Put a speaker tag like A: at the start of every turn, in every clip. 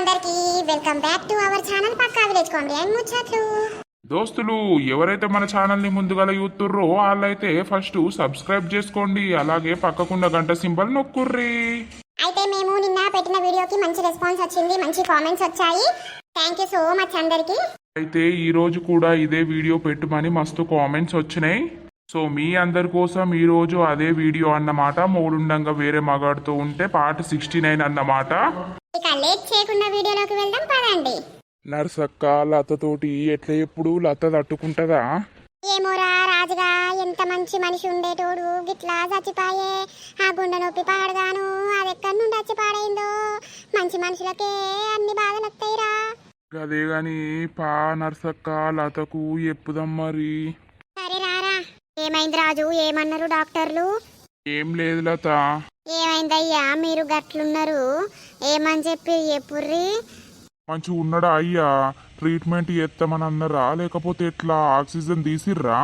A: అందరికి welcome back to our channel Pakka village comedy. And ముచ్చట్లు.
B: దోస్తులు ఎవరైతే మన ఛానల్ని ముందుగా చూస్తుర్రో వాళ్ళైతే ఫస్ట్ సబ్స్క్రైబ్ చేసుకోండి అలాగే పక్కకున్న గంట సింబల్ నొక్కుర్రి.
A: అయితే మేము నిన్న పెట్టిన వీడియోకి మంచి రెస్పాన్స్ వచ్చింది మంచి కామెంట్స్ వచ్చాయి. థ్యాంక్ యూ సో మచ్ అందరికి.
B: అయితే ఈ రోజు కూడా ఇదే వీడియో పెట్టుమని మస్తు కామెంట్స్ వచ్చినాయి. సో మీ అందరి కోసం ఈ రోజు అదే వీడియో అన్నమాట. మూడుండంగా వేరే మగాడుతూ ఉంటే పార్ట్ సిక్స్టీ నైన్ అన్నమాట.
A: ఇక లేట్ చేయకుండా వీడియోలోకి వెళ్దాం పదండి.
B: నర్సక్క లతతోటి ఎట్లా ఎప్పుడు లత తట్టుకుంటదా?
A: ఏమోరా రాజుగా ఎంత మంచి మనిషి ఉండేటోడు గిట్లా చచ్చిపాయే ఆ గుండె నొప్పి పాడగాను అది ఎక్కడి నుండి వచ్చి పాడైందో? మంచి మనుషులకే అన్ని బాధలు వస్తాయిరా.
B: అదే గాని పా నర్సక్క లతకు ఎప్పుదాం మరి.
A: సరే రారా. ఏమైంది రాజు? ఏమన్నారు డాక్టర్లు?
B: ఏం లేదు లత.
A: ఏమైందయ్యా? మీరు గట్లున్నారు. ఏమని చెప్పి ఎప్పుర్రి?
B: మంచిగా ఉన్నాడా అయ్యా? ట్రీట్మెంట్ చేస్తామని అన్నారా? లేకపోతే ఎట్లా? ఆక్సిజన్ తీసిర్రా?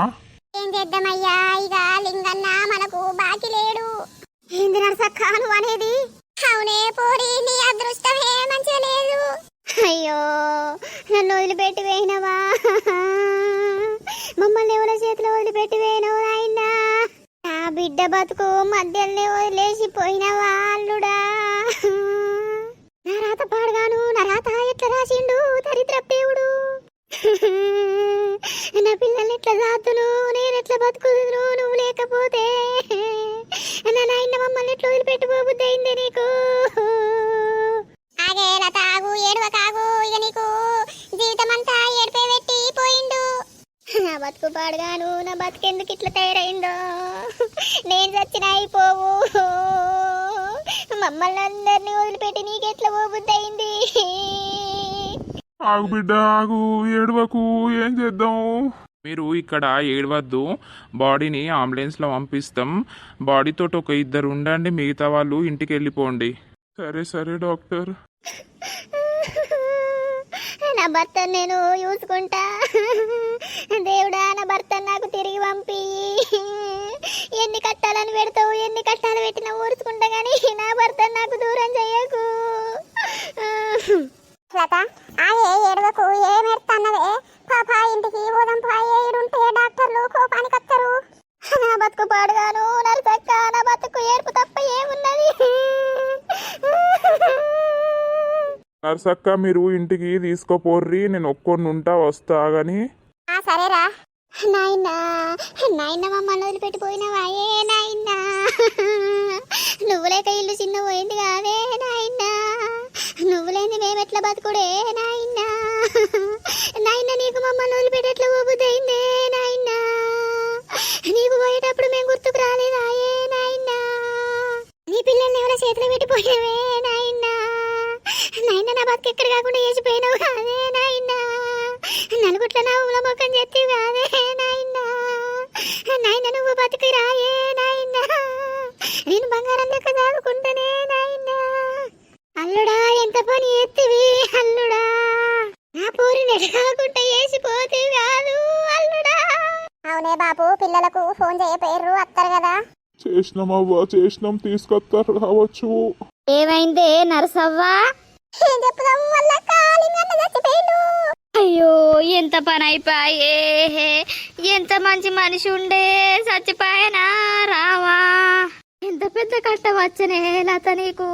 A: ఏం చేద్దామయ్యా? ఇక లింగన్న మనకు బాకి లేడు. ఏంది నరసక్క నువ్వు అనేది? అవునే పోరి నీ అదృష్టమే మంచిగా లేదు. అయ్యో నన్ను వదిలిపెట్టి పోయినవా మమ్మల్ని ఎవరి చేతిలో వదిలిపెట్టి పోయినవు నాయనా నా బిడ్డ బతుకు మధ్యలోనే వదిలేసి వాళ్ళుడా. అల్లుడా నా రాత పాడగాను నా రాత ఎట్లా రాసిండు దరిద్ర దేవుడు. నా పిల్లల్ని ఎట్లా సాతును నేను ఎట్లా బతుకుదును నువ్వు లేకపోతే. నా నాయన మమ్మల్ని ఎట్లా వదిలిపెట్టుకోబుద్ది అయింది నీకు. ఆగే లత ఆగు ఏడవ కాగు ఇక నీకు బతుకు పాడుగాను నా బతుకెందుకు ఇట్లా తయారైందో? నేను చచ్చిన అయిపోవు. మమ్మల్ని అందరినీ వదిలిపెట్టి నీకెట్లా పోబుద్ది అయింది?
B: ఆగు బిడ్డ ఆగు ఏడవకు ఏం చేద్దాం? మీరు ఇక్కడ ఏడవద్దు బాడీని అంబులెన్స్లో పంపిస్తాం. బాడీతో ఒక ఇద్దరు ఉండండి మిగతా వాళ్ళు ఇంటికి వెళ్ళిపోండి సరే సరే డాక్టర్.
A: నా భర్త నేను చూసుకుంటా. దేవుడా నా భర్త నాకు తిరిగి పంపి. ఎన్ని కట్టాలని పెడతావు ఎన్ని కట్టాలు పెట్టినా ఊరుచుకుంటా కానీ నా భర్త నాకు దూరం చేయకు. లత ఆయే ఏడవకు ఏం పాప ఇంటికి పోదాం పాయే ఈడుంటే డాక్టర్లు కోపానికి వస్తారు నా బతుకు పాడుగాను. నర్సక్క
B: మీరు ఇంటికి తీసుకోపోర్రి నేను ఒక్కొని ఉంటా వస్తా గాని.
A: ఆ సరేరా. నాయనా నాయన మమ్మల్ని వదిలిపెట్టిపోయినవాయే నాయనా. నువ్వు లేక ఇల్లు చిన్న పోయింది కాదే నాయనా. నువ్వు లేని మేము ఎట్లా బతుకుడే నాయనా. నాయన నీకు మమ్మల్ని వదిలిపెట్టి ఎట్లా పోబుద్దయిందే నాయనా. నీకు పోయేటప్పుడు మేము గుర్తుకు రాలేదాయే నాయనా. నీ పిల్లల్ని ఎవరో చేతిలో పెట్టిపోయినవే బతుకు ఎక్కడ కాకుండా చేసిపోయినావు కాదే నాయనా. నలుగుట్ల నా ఊల మొక్కం చెత్తి కాదే నాయనా. నాయన నువ్వు బతుకు రాయే నాయనా. నేను బంగారం లెక్క దాదుకుంటానే నాయనా. అల్లుడా ఎంత పని ఎత్తివి? అల్లుడా. నా పూరి కాకుండా వేసిపోతే కాదు అల్లుడా. అవునే బాబు పిల్లలకు ఫోన్ చేయపోయారు వస్తారు కదా.
B: చేసినాం అవ్వ చేసినాం తీసుకొస్తారు రావచ్చు.
C: ఏమైందే నరసవ్వా?
A: ఏం చెప్పుదాం వల్ల కాలింగన్న చచ్చిపోయిండు.
C: అయ్యో ఎంత పని అయిపోయే ఎంత మంచి మనిషి ఉండే చచ్చిపోయానా రావా? ఎంత పెద్ద కట్ట వచ్చనే లత నీకు?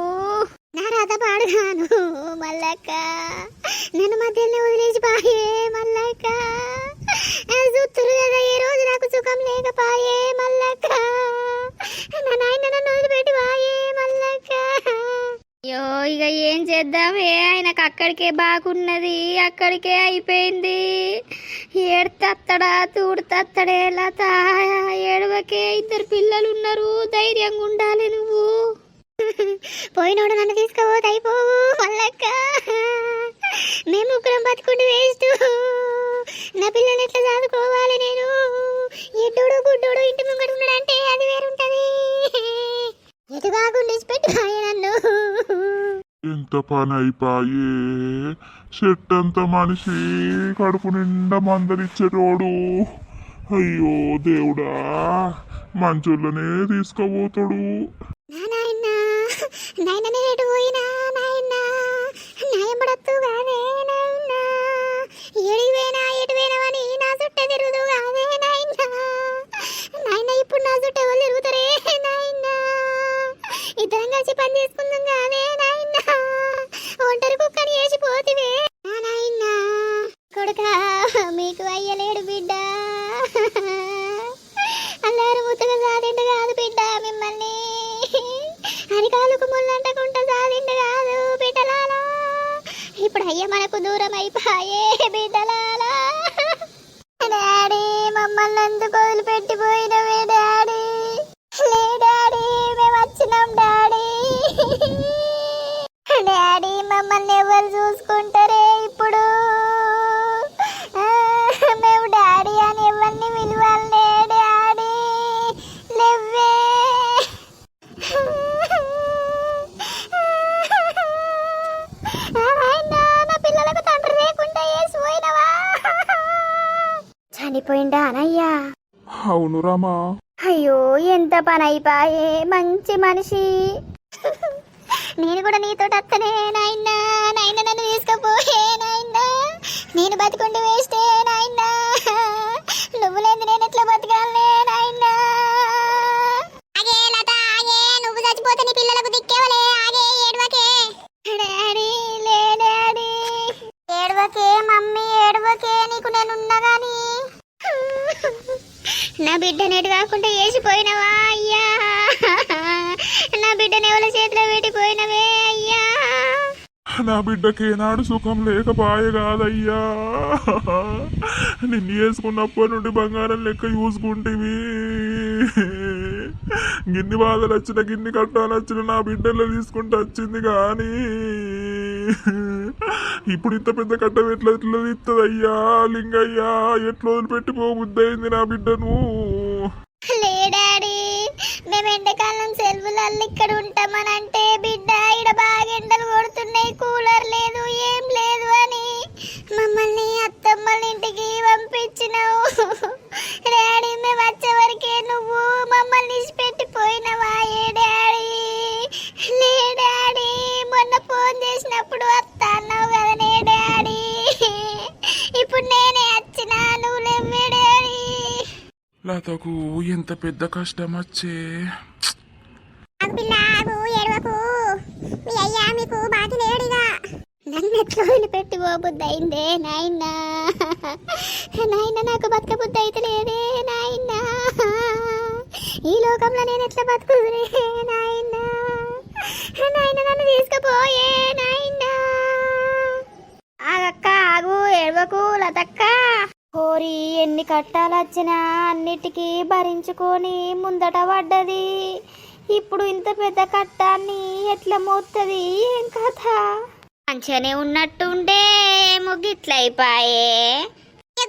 A: నా రాత పాడుగాను మల్లక్క. నేను మధ్యలో వదిలేసి పాయే మల్లక్క. చూస్తురు కదా ఏ రోజు నాకు సుఖం లేకపాయే మల్లక్క. నా నాయన నన్ను వదిలిపెట్టి పాయే మల్లక్క.
C: అయ్యో ఇక ఏం చేద్దామే ఆయనకు అక్కడికే బాగున్నది? అక్కడికే అయిపోయింది. ఏడుతత్తడా తూడుతత్తడే లత ఏడవకే ఇద్దరు పిల్లలు ఉన్నారు ధైర్యంగా ఉండాలి నువ్వు.
A: పోయినోడు నన్ను తీసుకుపోతే అయిపోవు మళ్ళక్క మేము ముగ్గురం బతుకుండి వేస్ట్ నా పిల్లని ఎట్లా చదువుకోవాలి నేను? ఎడ్డోడు గుడ్డోడు ఇంటి ముంగడు ఉన్నాడంటే అది వేరుంటది. ఎటు కాకుండా పెట్టి నన్ను.
B: ఎంత పని అయిపోయే చెట్టు అంత మనిషి కడుపు నిండా మందరిచ్చేటోడు అయ్యో దేవుడా మంచులనే తీసుకోబోతాడు
A: నాయన నేను పోయినా? మీకు అయ్యలేడు బిడ్డ. అల్లారు ముత్తగా సాధింట కాదు బిడ్డ మిమ్మల్ని. అరికాలకు ముళ్ళంటకుంట సాధింట కాదు బిడ్డలాలా ఇప్పుడు అయ్య మనకు దూరం అయిపోయే బిడ్డలాలా డాడీ మమ్మల్ని అందుకు
B: పెట్టిపోయిన రామా?
A: అయ్యో ఎంత పని అయిపోయే మంచి మనిషి. నేను కూడా నీతో అత్తనే నాయనా నా
B: బిడ్డకి ఏనాడు సుఖం లేకపాయ కాదయ్యా నిన్ను వేసుకున్నప్పటి నుండి బంగారం లెక్క చూసుకుంటేవి గిన్ని బాధలు వచ్చిన గిన్ని కట్టాలు వచ్చిన నా బిడ్డలో తీసుకుంటూ వచ్చింది కానీ ఇప్పుడు ఇంత పెద్ద కట్టం ఎట్లా ఎట్లా ఇస్తుందయ్యా లింగయ్యా ఎట్లా వదిలిపెట్టిపో బుద్ధి అయింది నా బిడ్డను?
A: మేము ఎండాకాలం సెలవులలో ఇక్కడ ఉంటామనంటే బిడ్డ ఈడ బాగా ఎండలు కొడుతున్నాయి కూలర్ లేదు ఏం లేదు అని మమ్మల్ని అత్తమ్మల ఇంటికి పంపించినావు. డాడీ మేము వచ్చే వరకే నువ్వు మమ్మల్ని పెట్టిపోయినవా ఏ
B: తాతకు ఎంత పెద్ద కష్టం వచ్చే
A: పిల్లాగు పెట్టి పోబుద్ది అయిందే నాయనా నాయన నాకు బతక బుద్ధి అయితే లేదే నాయనా ఈ లోకంలో నేను ఎట్లా బతుకుదురే నాయనా నాయన నన్ను తీసుకుపోయే నాయనా ఆగక్క ఆగు ఏడవకు లతక్క కోరి ఎన్ని కట్టాలొచ్చినా అన్నిటికీ భరించుకొని ముందట పడ్డది. ఇప్పుడు ఇంత పెద్ద కట్టాన్ని ఎట్లా మోస్తుంది ఏం కథ? మంచిగానే ఉన్నట్టుండే ముగ్గిట్లయిపాయే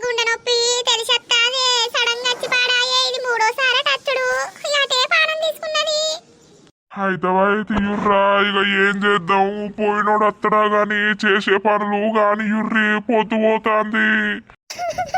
A: గుండె నొప్పి తెలిసత్తాదే. సడన్ వచ్చి పాడాయే. ఇది మూడోసారి టచ్చుడు. అటే పానం తీసుకున్నది.
B: అయితే తీయుర్రా ఇక ఏం చేద్దాం? పోయినోడు అత్తడా గాని చేసే పనులు గాని యుర్రి పోతూ పోతాంది.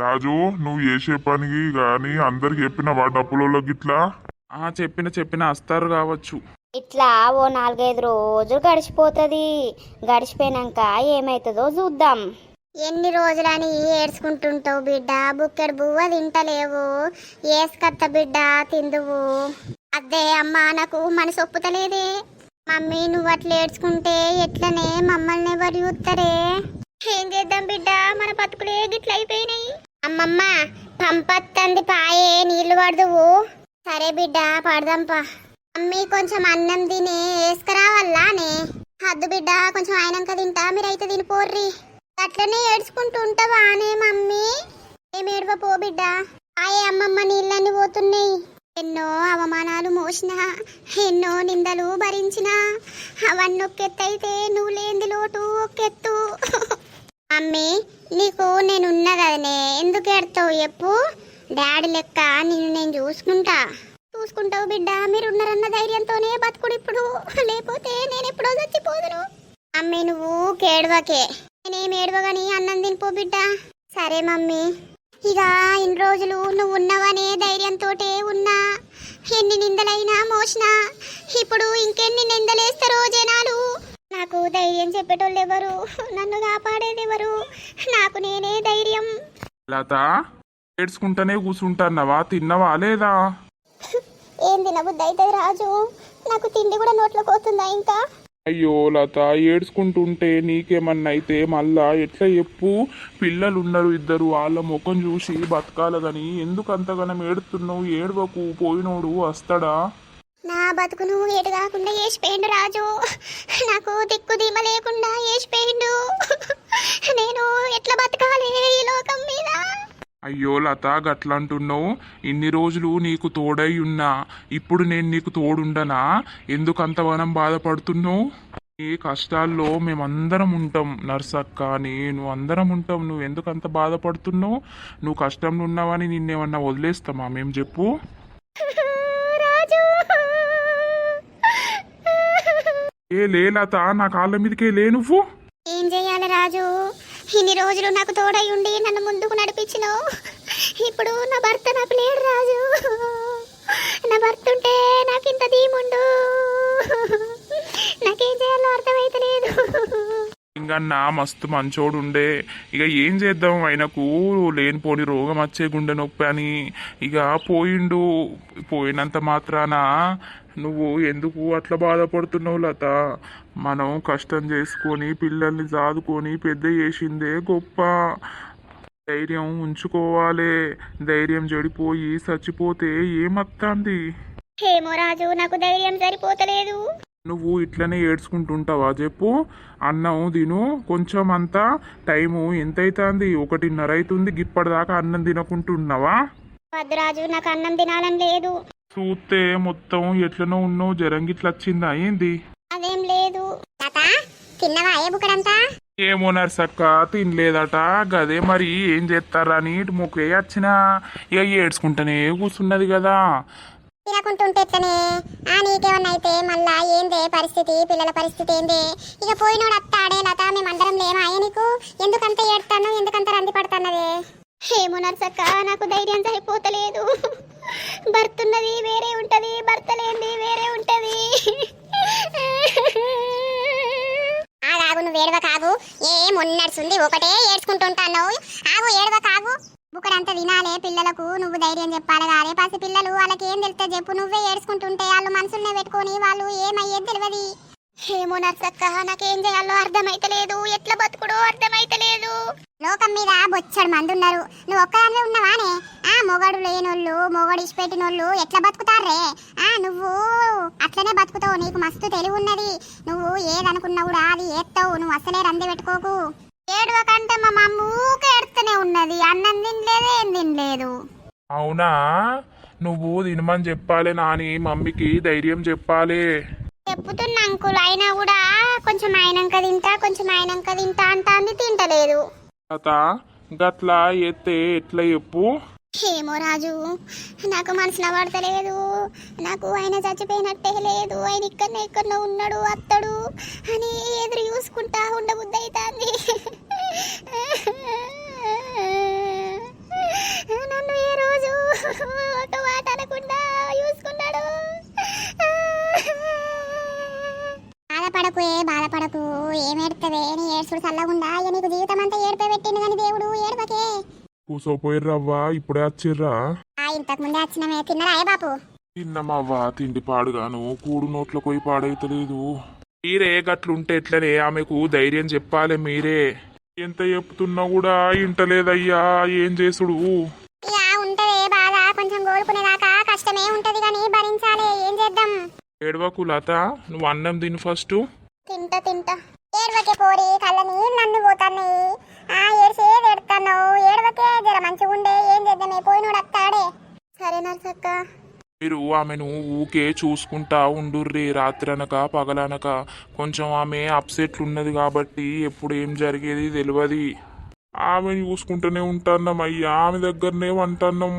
B: రాజు నువ్వు చేసే పనికి గాని అందరికి చెప్పిన డప్పులలో గిట్లా? ఆ చెప్పిన చెప్పిన వస్తారు కావచ్చు.
A: ఇట్లా ఓ నాలుగైదు రోజులు గడిచిపోతుంది. గడిచిపోయినాక ఏమవుతుందో చూద్దాం. ఎన్ని రోజులని ఏడ్చుకుంటుంటావు బిడ్డ? బుక్కెడు బువ్వ తింటలేవు. ఏసుకత్త బిడ్డ తిందువు. అదే అమ్మా నాకు మనసు ఒప్పుతలేదే. మమ్మీ నువ్వు అట్లా ఏడ్చుకుంటే ఎట్లనే మమ్మల్ని ఎవరు చూస్తారే ఏం చేద్దాం బిడ్డ? మన బతుకులే గిట్ల అయిపోయినాయి. అమ్మమ్మ పంపత్తంది పాయే నీళ్ళు పడదువు సరే బిడ్డ పడదాంపా మమ్మీ కొంచెం అన్నం తినే వేసుకురావల్లానే హద్దు బిడ్డ కొంచెం అయినాక తింటా మీరైతే తినిపోర్రి. అట్లనే ఏడ్చుకుంటూ ఉంటావానే మమ్మీ? ఏం ఏడవపో బిడ్డ. ఆయే అమ్మమ్మ నీళ్ళన్నీ పోతున్నాయి. ఎన్నో అవమానాలు మోసిన ఎన్నో నిందలు భరించిన అవన్నీ ఒక్కెత్తైతే నువ్వు లేని లోటు ఒక్కెత్తు. మమ్మీ నీకు నేనున్న కదనే. ఎందుకు ఏడతావు చెప్పు. డాడీ లెక్క నిన్ను నేను చూసుకుంటా. చూసుకుంటావు బిడ్డ. మీరున్నారన్న ధైర్యంతోనే బతుకుడు ఇప్పుడు లేకపోతే నేను ఎప్పుడో చచ్చిపోదును. అమ్మే నువ్వు కేడవకే. నేనేం ఏడవగాని అన్నం తినిపో బిడ్డ. సరే మమ్మీ. ఇక ఇన్ని రోజులు నువ్వు ఉన్నవనే ధైర్యంతోటే ఉన్నా. ఎన్ని నిందలైనా మోసినా ఇప్పుడు ఇంకెన్ని నిందలేస్తారో జనాలు. నాకు ధైర్యం చెప్పేటోళ్ళు ఎవరు? నన్ను కాపాడేది ఎవరు? నాకు నేనే ధైర్యం.
B: లత ఏడ్చుకుంటానే కూర్చుంటున్నావా తిన్నవా లేదా?
A: ఏం తినబుద్ధి అవుతుంది రాజు? నాకు తిండి కూడా నోట్లోకి వస్తుందా ఇంకా?
B: అయ్యో లత ఏడ్చుకుంటుంటే నీకేమన్నా అయితే మళ్ళా ఎట్లా చెప్పు? పిల్లలు ఉన్నారు ఇద్దరు వాళ్ళ ముఖం చూసి బతకాలదని. గాని ఎందుకు అంతగానం ఏడుతున్నావు ఏడవకు పోయినోడు వస్తాడా?
A: నా బతుకును ఎటు కాకుండా వేసిపోయిండు రాజు. నాకు దిక్కు దీమ లేకుండా వేసిపోయిండు నేను ఎట్లా బతకాలి ఈ లోకం మీద?
B: అయ్యో లత గట్లంటున్నావు? ఇన్ని రోజులు నీకు తోడై ఉన్నా ఇప్పుడు నేను నీకు తోడుండనా? ఎందుకు అంతగానం బాధపడుతున్నావు? ఈ కష్టాల్లో మేమందరం ఉంటాం నర్సక్క నేను అందరం ఉంటాం. నువ్వు ఎందుకు అంత బాధపడుతున్నావు? నువ్వు కష్టంలో ఉన్నావని నిన్నేమన్నా వదిలేస్తామా? మేము చెప్పు. ఏ లే లత నా కాళ్ళ మీదకే లే నువ్వు.
A: ఏం చెయ్యాలి రాజు? ఇన్ని రోజులు నాకు తోడై ఉండి నన్ను ముందుకు నడిపించినావు ఇప్పుడు నా భర్త నాకు లేడు రాజు. నా భర్త ఉంటే నాకు ఇంత ధీముండు. నాకేం చేయాలో అర్థమైతలేదు.
B: నా మస్తు మంచోడు ఉండే ఇక ఏం చేద్దాం? ఆయనకు లేనిపోని రోగం వచ్చే గుండె నొప్పి అని ఇక పోయిండు. పోయినంత మాత్రాన నువ్వు ఎందుకు అట్లా బాధపడుతున్నావు లత? మనం కష్టం చేసుకొని పిల్లల్ని చాదుకొని పెద్ద చేసిందే గొప్ప. ధైర్యం ఉంచుకోవాలి. ధైర్యం చెడిపోయి చచ్చిపోతే ఏమత్తాంది?
A: నాకు ధైర్యం సరిపోతలేదు.
B: నువ్వు ఇట్లనే ఏడ్చుకుంటుంటావా చెప్పు. అన్నం తిను కొంచెం అంతా. టైము ఎంత అవుతుంది ఒకటిన్నర అవుతుంది ఇప్పటిదాకా అన్నం తినకుంటున్నావా?
A: వద్దు రాజు నాకు అన్నం తినాలని లేదు.
B: చూస్తే మొత్తం ఎట్లనో ఉన్నావు జరం గిట్ల వచ్చిందా ఏంది
A: అదేం లేదు. తిన్నవా ఏ బుక్కడంతా
B: ఏమో నర్సక్క తినలేదట. గదే మరి ఏం చేస్తారని ఇటు మొక్కే వచ్చినా. ఇక ఏడ్చుకుంటానే కూర్చున్నది కదా.
A: తినకుంటుంటే ఎట్లనే ఆ నీకేమన్నా అయితే మళ్ళా ఏందే పరిస్థితి? పిల్లల పరిస్థితి ఏందే? ఇక పోయినోడు అత్తాడే లత మేమందరం లేమా అయ్యా నీకు? ఎందుకంత ఏడుతాను ఎందుకంత రంది పడుతున్నదే ఏమో నర్సక్క నాకు ధైర్యం సరిపోతలేదు. భర్తున్నది వేరే ఉంటది భర్త లేనిది వేరే ఉంటది. ఆగు నువ్వు ఏడవ కాగు ఏ మొన్నడుచుంది ఒకటే ఏడ్చుకుంటుంటాను ఆగు ఏడవ కాగు బుక్కడంతా వినాలే పిల్లలకు నువ్వు ధైర్యం చెప్పాలి కాదే పసి పిల్లలు వాళ్ళకి ఏం తెలిస్తే చెప్పు. నువ్వే ఏడ్చుకుంటుంటే వాళ్ళు మనసుల్నే పెట్టుకొని వాళ్ళు ఏమయ్యేది తెలియదు. ఏమో నర్సక్క నాకేం చేయాలో అర్థమైతలేదు. ఎట్లా బతుకుడో అర్థమైతలేదు. లోకం మీద బొచ్చడు మంది ఉన్నారు నువ్వు ఒక్కదానివే ఉన్నావానే? ఆ మొగడు లేనోళ్ళు మొగడు ఇచ్చిపెట్టినోళ్ళు ఎట్లా బతుకుతారే ఆ నువ్వు అట్లనే బతుకుతావు. నీకు మస్తు తెలివి ఉన్నది నువ్వు ఏదనుకున్నా కూడా అది ఏస్తావు నువ్వు అసలే రంది పెట్టుకోకు. ఏడువ కంటే మా మమ్మ ఊకే ఏడుతూనే ఉన్నది. అన్నం తినలేదు ఏం తినలేదు.
B: అవునా? నువ్వు తినమని చెప్పాలి నాని. మమ్మీకి ధైర్యం చెప్పాలి.
A: చెప్పుతున్నా అంకుల్ అయినా కూడా కొంచెం అయినాక తింటా కొంచెం అయినాక తింటా అంటాంది తింటలేదు.
B: లత గట్లా ఎత్తే ఎట్లా చెప్పు?
A: ఏమో రాజు నాకు మనసున పడతలేదు. నాకు ఆయన చచ్చిపోయినట్టే లేదు. ఆయన ఇక్కడనే ఇక్కడనే ఉన్నాడు అత్తడు అని ఎదురు చూసుకుంటా ఉండబుద్ధి అవుతుంది నన్ను ఏ రోజు బాధపడకు. ఏ బాధపడకు ఏమేడుతుంది నీ ఏడ్చుడు చల్లగుండా? ఇక నీకు జీవితం అంతా ఏడిపే పెట్టిండు కానీ దేవుడు ఏడవకే.
B: కూసోపోయిర్రవ్వా? ఇప్పుడే వచ్చిర్రా
A: ఆ ఇంతకు ముందే వచ్చినమే తిన్నరా ఏ బాపు?
B: తిన్నమవ్వా? తిండి పాడుగాను. కూడు నోట్లో పోయి పాడైతలేదు. మీరే గట్లుంటే ఎట్లనే? ఆమెకు ధైర్యం చెప్పాలి మీరే. ఎంత చెప్తున్నా కూడా ఇంటలేదయ్యా. ఏం చేసుడు?
A: ఉంటదే బాధ. కొంచెం కోలుకునేదాకా కష్టమే ఉంటది కానీ భరించాలి. ఏం చేద్దాం?
B: ఏడవకు లత నువ్వు అన్నం తిను ఫస్ట్.
A: తింటా తింటా. ఏడవకే పోరి కళ్ళ నీళ్ళు నన్ను పోతాయి ఆ ఏడ్చేది ఎడతాను ఏడవకే జర మంచిగా ఉండే. ఏం చేద్దామే పోయినోడు అత్తాడే. సరే నర్సక్క.
B: మీరు ఆమెను ఊకే చూసుకుంటా ఉండుర్రి రాత్రి అనక పగలనక. కొంచెం ఆమె అప్సెట్లు ఉన్నది కాబట్టి ఎప్పుడు ఏం జరిగేది తెలియదు ఆమెను చూసుకుంటూనే ఉంటున్నాం అయ్యా ఆమె దగ్గరనే వంటున్నాం.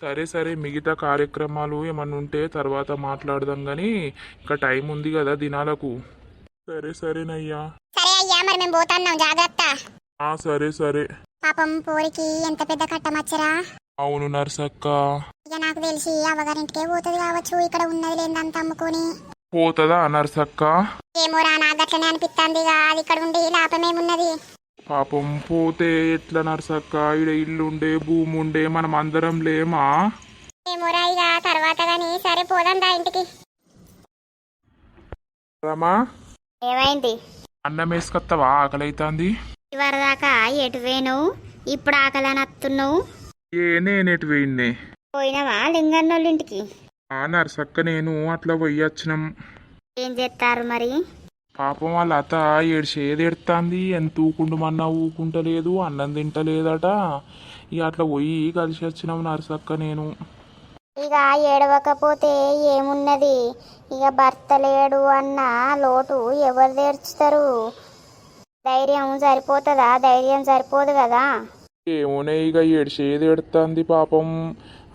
B: సరే సరే మిగతా కార్యక్రమాలు ఏమన్నా ఉంటే తర్వాత మాట్లాడదాం కానీ ఇంకా టైం ఉంది కదా దినాలకు. సరే సరేనయ్యా
A: సరే అయ్యా మరి మేము పోతున్నాం జాగ్రత్త.
B: ఆ సరే సరే.
A: పాపం పోరికి ఎంత పెద్ద కట్టమచ్చరా?
B: అవును నర్సక్క.
A: ఇక నాకు తెలిసి అవ్వగారింటికే పోతుంది కావచ్చు ఇక్కడ ఉన్నది లేదంత అమ్ముకొని.
B: పోతుందా నర్సక్క?
A: ఏమో రా నాకు అట్లనే అనిపిస్తుంది అది ఇక్కడ ఉండి లాభమేమున్నది
B: పాపం పోతే ఎట్లా నర్సక్క? ఈడ ఇల్లుండే భూమి ఉండే మనం అందరం లేమా
A: ఏమోరా ఇక తర్వాత కానీ సరే పోదాం దా ఇంటికి.
B: రమా?
A: ఏమైంది?
B: అన్నం వేసుకొస్తావా ఆకలి అవుతుంది
A: ఇవరదాకా ఎటు వేను ఇప్పుడు ఆకలని వస్తున్నావు
B: ఏ నేనేటి పోయిందే
A: పోయినావా లింగన్నోళ్ళ ఇంటికి
B: ఆ నర్సక్క నేను అట్లా పోయొచ్చినాం
A: ఏం చేస్తారు మరి?
B: పాపం వాళ్ళ అత ఏడ్చేది ఎడుతుంది? ఎంత ఊకుండమన్నా ఊకుంటలేదు అన్నం తింటలేదట. ఇక అట్లా పోయి కలిసి వచ్చినాం నర్సక్క నేను.
A: ఇక ఏడవకపోతే ఏమున్నది? ఇక భర్త లేడు అన్న లోటు ఎవరు తీర్చుతారు? ధైర్యం సరిపోతుందా? ధైర్యం సరిపోదు కదా?
B: ఏమోనే ఇక ఏడ్చేది ఎడుతుంది పాపం.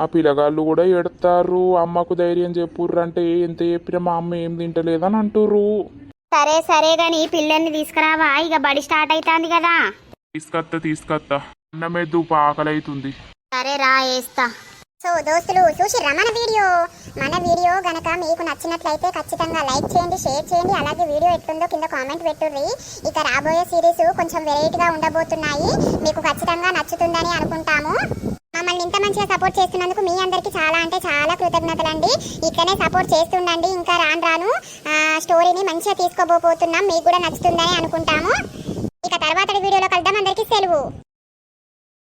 B: ఆ పిల్లగాళ్ళు కూడా ఎడతారు అమ్మకు ధైర్యం చెప్పుర్రు అంటే ఎంత చెప్పినా మా అమ్మ ఏం తింటలేదని అంటుర్రు.
A: సరే సరే గాని పిల్లల్ని తీసుకురావా? ఇక బడి స్టార్ట్ అవుతుంది కదా.
B: తీసుకత్తా తీసుకత్తా. అన్నమే ఆకలి అవుతుంది
A: సరే రా వేస్తా సో దోస్తులు చూసిర్రా మన వీడియో? మన వీడియో గనక మీకు నచ్చినట్లయితే ఖచ్చితంగా లైక్ చేయండి షేర్ చేయండి. అలాగే వీడియో ఎట్లుందో కింద కామెంట్ పెట్టుర్రి. ఇక రాబోయే సిరీస్ కొంచెం వెరైటీగా ఉండబోతున్నాయి. మీకు ఖచ్చితంగా నచ్చుతుందని అనుకుంటాము. మమ్మల్ని ఇంత మంచిగా సపోర్ట్ చేస్తున్నందుకు మీ అందరికీ చాలా అంటే చాలా కృతజ్ఞతలండి. ఇక్కడనే సపోర్ట్ చేస్తుండండి. ఇంకా రాను రాను ఆ, స్టోరీని మంచిగా తీసుకోబోతున్నాం. మీకు కూడా నచ్చుతుందని అనుకుంటాము. ఇక తర్వాత వీడియోలో కలుద్దాం. అందరికీ సెలవు.